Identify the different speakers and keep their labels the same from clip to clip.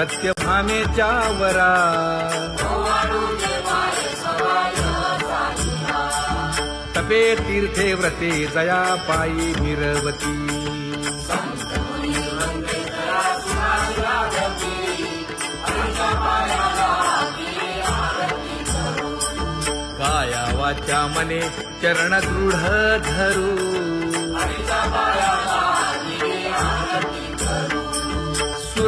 Speaker 1: सत्यभामेच्या वरा तपे तीर्थे व्रते जया पायी मिरवती. काया वाचा मने चरण दृढ धरू.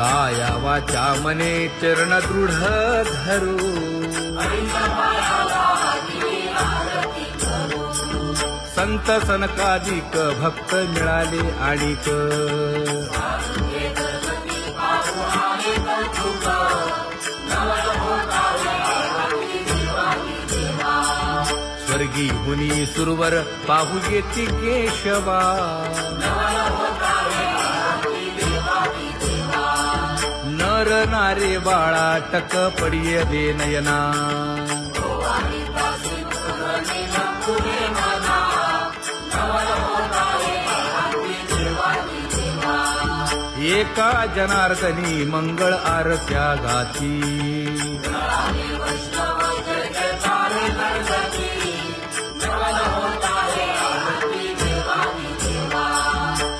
Speaker 1: काया वाचा मने चरण दृढ धरू. संत सनकाधिक भक्त मिळाले आणिक. स्वर्गी मुनी सुरवर पाहू येती केशवा. मरणारे बाळा टक पडिये दे नयना. एका जनार्दनी मंगळ आरत्या गाती.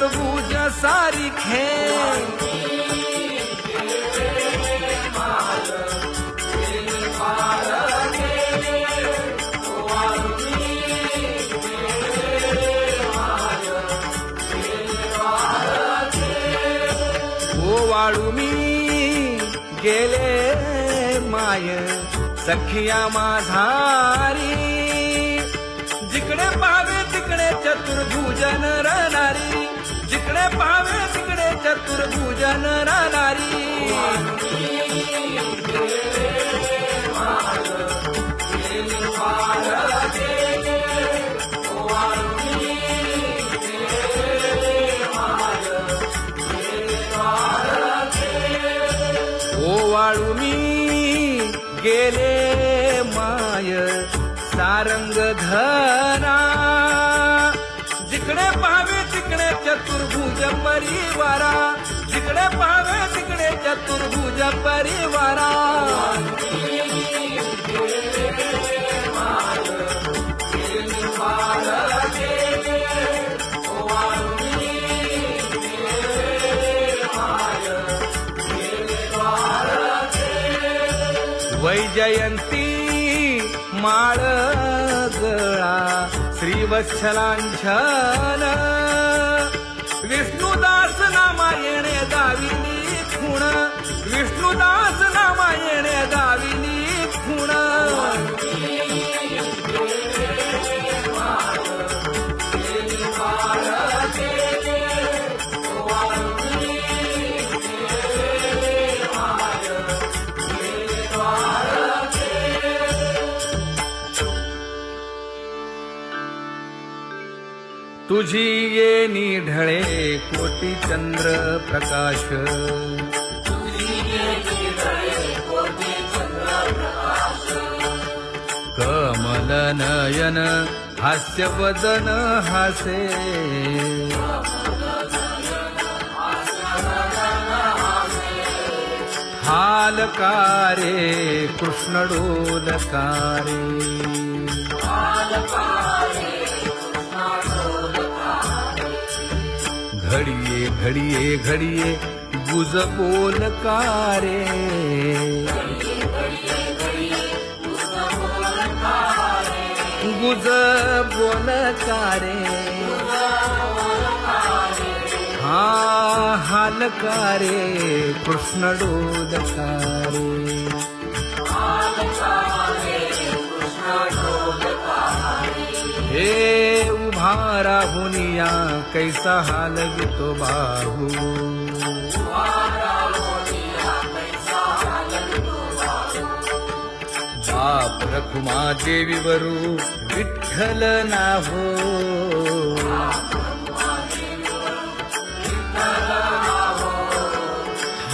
Speaker 1: चतुर्भुज सारिखे ओ वाळू मी गेले माय सखिया माझारी जिकडे पावे तिकडे चतुर्भुजन राहणारी चतुर्भुजन राहणारी ओ मी गेले माय सारंग धरा जिकडे पाहावे तिकडे चतुर्भुज परिवारा। जिकडे पाहावे तिकडे चतुर्भुज परिवारा. वैजयंती माळ गळा श्रीवत्सलांछन विष्णुदास नामा येणे दाविनी खूण. विष्णुदास नामा येणे दाविनी तुझी ये निढळे कोटी चंद्र प्रकाश. कमल नयन हास्य वदन हासे. हालकारे कृष्ण घडिये घडिये घडिये गुज बोल कारे। गुज बोल कारे। हा हालकारे कृष्णडोदकारे हे उभा राहुनिया कैसा हाल तो बाहू? बाप रखुमा देवी वरू विठ्ठल ना हो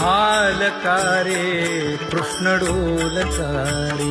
Speaker 1: हालकारे कृष्ण डोलकारे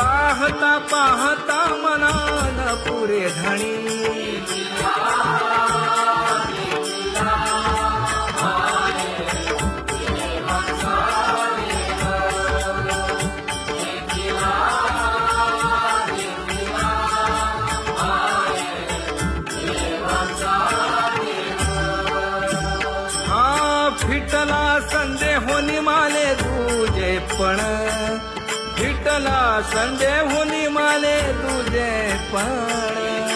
Speaker 1: पाहता पाहता मनान पुरे धणी. हा फिटला संडे होनी माले तुझे पण. એકલા સંદેહુની માને તુજે પણ.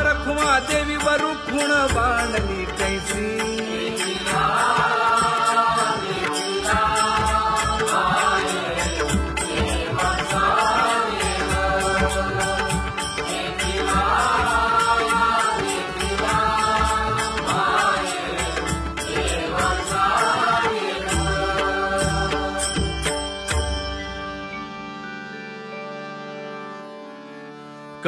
Speaker 1: વરખવા દેવી વરુ ખૂણ બાણની કૈસી.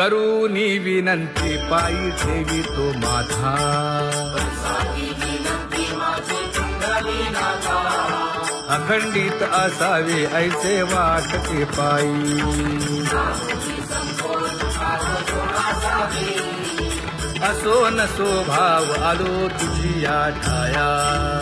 Speaker 1: कैसी करूनी विनंती पायी ठेवी तो माझा. अखंडित असावे ऐसे वाटते पायी. असो नसो भाव आलो तुझी या ठाया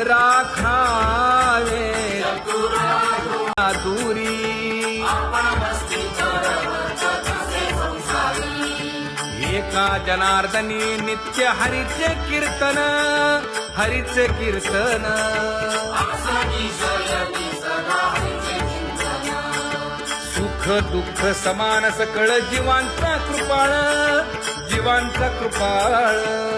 Speaker 1: राखावे। दुरी एका जनार्दनी नित्य हरीचे कीर्तन हरिचे कीर्तन। सुख दुःख समान सकळ जीवांचा कृपाळ जीवांचा कृपाळ।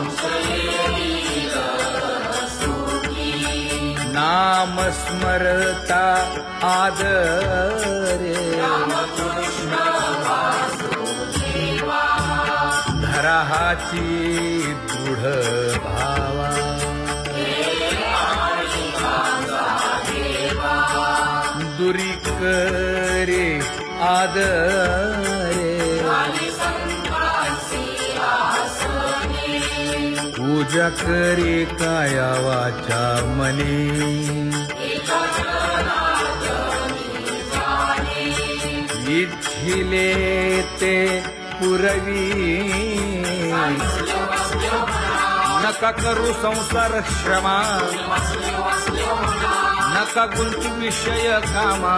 Speaker 1: नाम स्मरता आदरे। धराहाची दृढ भावा। दुरी करे आदरे। पूजा करे काया वाचा मने. इच्छिले ते पुरवी. नका करू संसार श्रमा नका गुंतू विषय कामा.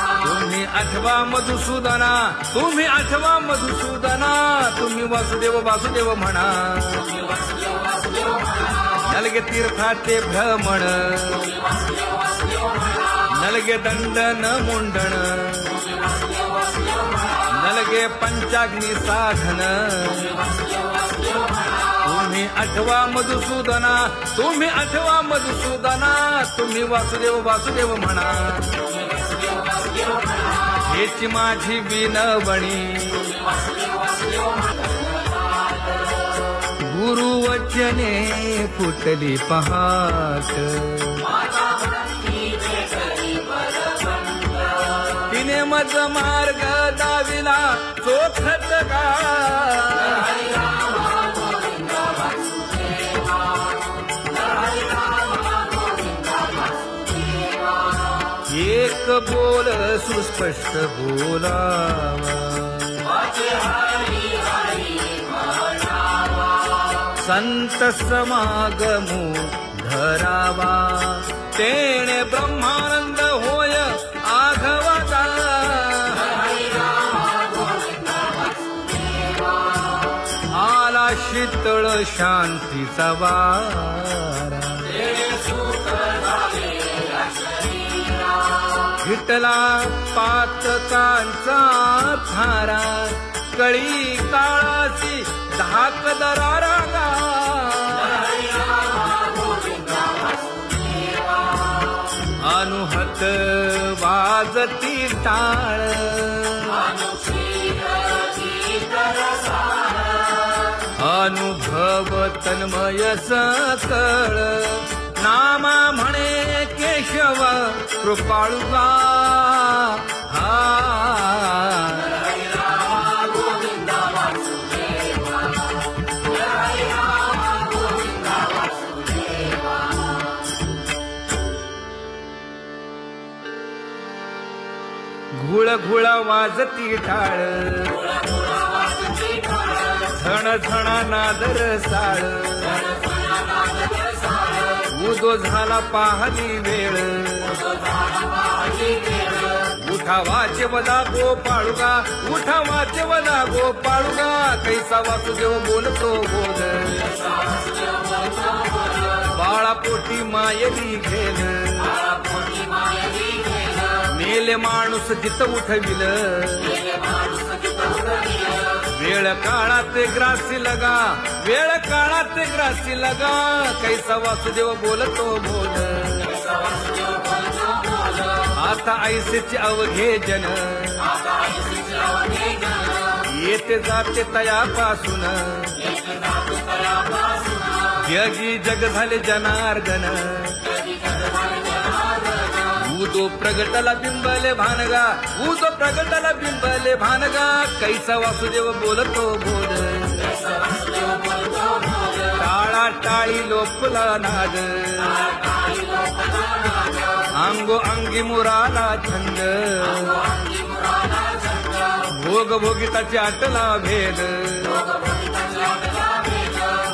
Speaker 1: आठवा मधुसूदना तुम्ही आठवा मधुसूदना तुम्ही वासुदेव वासुदेव म्हणा. नलगे तीर्थाचे भ्रमण नलगे दंडन मुंडण नलगे पंचाग्नी साधन. तुम्ही आठवा मधुसूदना तुम्ही आठवा मधुसूदना तुम्ही वासुदेव वासुदेव म्हणा. हेची माझी विनवणी. गुरुवचने फुटली पहाट. तिने मज मार्ग दाविला चोखत का एक बोल सुस्पष्ट बोलावा. संत समागमू धरावा. तेणे ब्रह्मानंद होय आघवता. आला शीतळ शांतीचा वारा. विठला पातकांचा थारा कळी काळाची धाक दरारा अनुहत वाजती टाळ. अनुभव तन्मय सकळ. नामा म्हणे केशव कृपाळुगा हा. घुळ घुळ वाजती टाळ झण झण नादर साळ. उदो झाला पाहणी वेळ. उठावाचे वदा गो पाळुगा उठावाचे वदा गो पाळुगा. कैसा वासुदेव बोलतो बोल बाळा पोटी मायली घेण. मेले माणूस जित उठविल. वेळ काळात ग्रासी लगा वेळ काळात ग्रासी लगा. कैसा वासुदेव बोलतो बोल. आता ऐसेचे अवघे जन. येते जाते तयापासून. जगी जग झाले जनार्दन. उदो प्रगटला बिंबले भानगा उदो प्रगटला बिंबले भानगा. कैसा वासुदेव बोलतो बोल. टाळा टाळी लोपला नाद. अंगो अंगी मुराला छंद. भोग भोगिताची आटला भेद.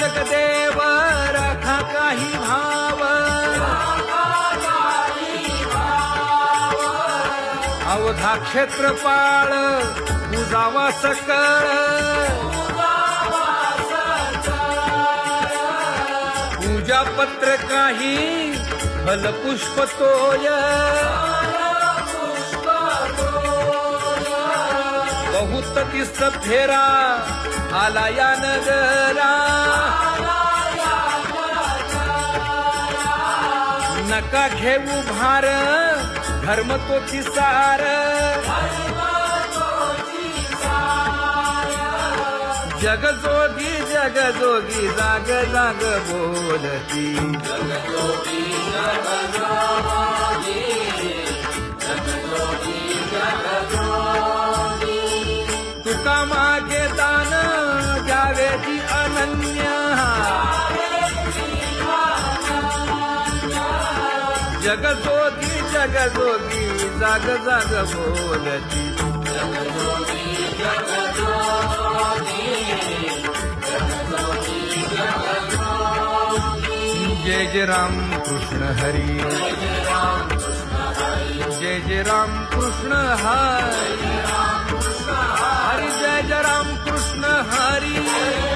Speaker 1: जगदेव राखा काही भाव। अवधा क्षेत्रपाळ उजावा सकळ। पूजा पत्र काही फलपुष्प तोय। बहुत फेरा आला या नगरा नका घेऊ भार धर्म तो सार. जग जोगी जग जोगी जाग जाग बोलती. जग जोगी जग जोगी जग जोगी द्यावेची जगजोगी जगजोगी जाग जाग बोलती। जय जय राम कृष्ण हरी। जय जय राम कृष्ण हरी। हरी जय जय राम कृष्ण हरी।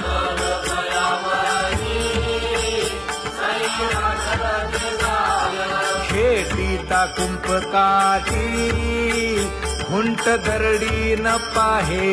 Speaker 1: खेटीता कुंपकाठी हुंट दरडी न पाहे.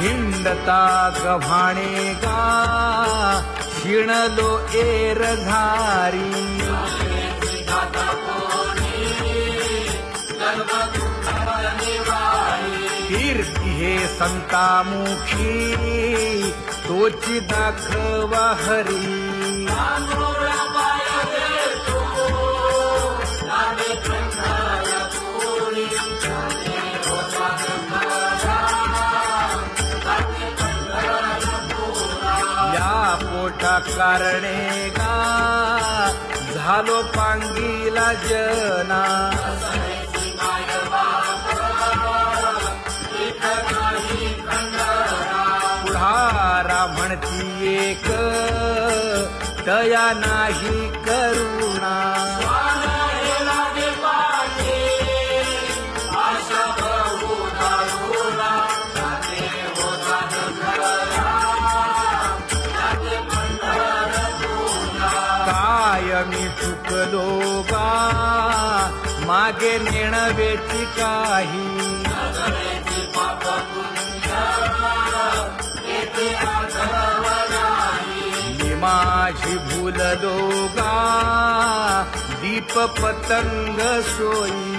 Speaker 1: हिंडता गव्हाणे गा शिणलो एर घारी. कीर्ती हे संतामुखी तोची दाखवा हरी कारणे गा झालो पांगीला जना. पुढारा म्हणती एक दया नाही करुणा. लोगा मागे नेणवेची काही. माझी भूल लोगा दीप पतंग सोयी